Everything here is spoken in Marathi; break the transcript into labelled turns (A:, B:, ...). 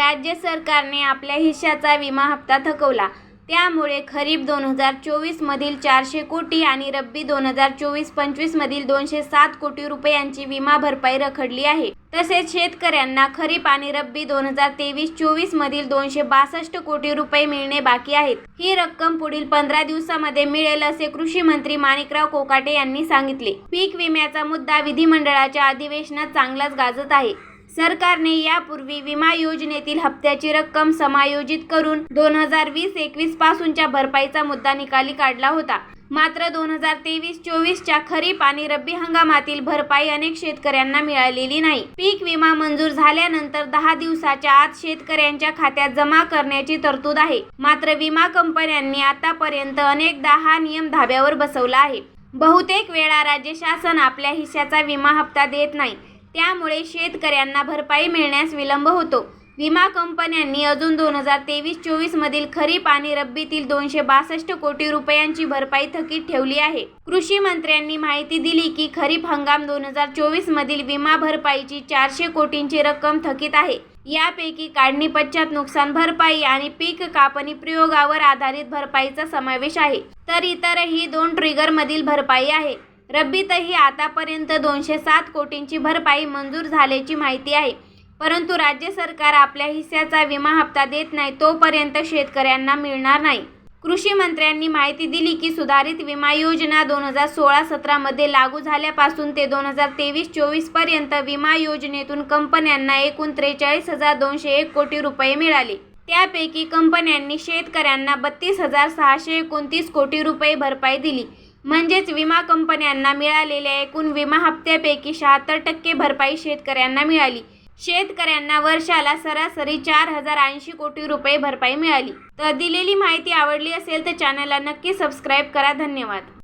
A: राज्य सरकारने आपल्या हिश्श्याचा विमा हप्ता थकवला. त्यामुळे खरीप दोन हजार चोवीसमधील चारशे कोटी आणि रब्बी दोन हजार चोवीस पंचवीसमधील दोनशे सात कोटी रुपयांची विमा भरपाई रखडली आहे. तसेच शेतकऱ्यांना खरीप आणि रब्बी दोन हजार तेवीस चोवीसमधील दोनशे बासष्ट कोटी रुपये मिळणे बाकी आहेत. ही रक्कम पुढील पंधरा दिवसामध्ये मिळेल असे कृषी मंत्री माणिकराव कोकाटे यांनी सांगितले. पीक विम्याचा मुद्दा विधिमंडळाच्या अधिवेशनात चांगलाच गाजत आहे. सरकारने यापूर्वी विमा योजनेतील हप्त्याची रक्कम समायोजित करून दोन हजार वीस एकवीस पासूनच्या भरपाईचा मुद्दा निकाली काढला होता. मात्र दोन हजार तेवीस चोवीसच्या खरीप आणि रब्बी हंगामातील भरपाई अनेक शेतकऱ्यांना मिळालेली नाही. पीक विमा मंजूर झाल्यानंतर दहा दिवसाच्या आत शेतकऱ्यांच्या खात्यात जमा करण्याची तरतूद आहे. मात्र विमा कंपन्यांनी आतापर्यंत अनेकदा हा नियम धाब्यावर बसवला आहे. बहुतेक वेळा राज्य शासन आपल्या हिश्श्याचा विमा हप्ता देत नाही. त्यामुळे शेतकऱ्यांना भरपाई मिळण्यास विलंब होतो. विमा कंपन्यांनी अजून दोन हजार तेवीस चोवीसमधील खरीप आणि रब्बीतील दोनशे बासष्ट कोटी रुपयांची भरपाई थकीत ठेवली आहे. कृषी मंत्र्यांनी माहिती दिली की खरीप हंगाम दोन हजार चोवीसमधील विमा भरपाईची चारशे कोटींची रक्कम थकीत आहे. यापैकी काढणी पश्चात नुकसान भरपाई आणि पीक कापणी प्रयोगावर आधारित भरपाईचा समावेश आहे. तर इतरही दोन ट्रिगरमधील भरपाई आहे. रब्बीतही आतापर्यंत दोनशे सात कोटींची भरपाई मंजूर झाल्याची माहिती आहे. परंतु राज्य सरकार आपल्या हिस्स्याचा विमा हप्ता देत नाही तोपर्यंत शेतकऱ्यांना मिळणार नाही. कृषी मंत्र्यांनी माहिती दिली की सुधारित विमा योजना दोन हजार सोळा सतरामध्ये लागू झाल्यापासून ते दोन हजार तेवीस चोवीसपर्यंत विमा योजनेतून कंपन्यांना एकूण त्रेचाळीस हजार दोनशे एक कोटी रुपये मिळाले. त्यापैकी कंपन्यांनी शेतकऱ्यांना बत्तीस हजार सहाशे एकोणतीस कोटी रुपये भरपाई दिली. म्हणजेच विमा कंपन्यांना मिळालेल्या एकूण विमा हप्त्यापैकी शहात्तर टक्के भरपाई शेतकऱ्यांना मिळाली. शेतकऱ्यांना वर्षाला सरासरी चार हजार ऐंशी कोटी रुपये भरपाई मिळाली. तर दिलेली माहिती आवडली असेल तर चॅनलला नक्की सबस्क्राईब करा. धन्यवाद.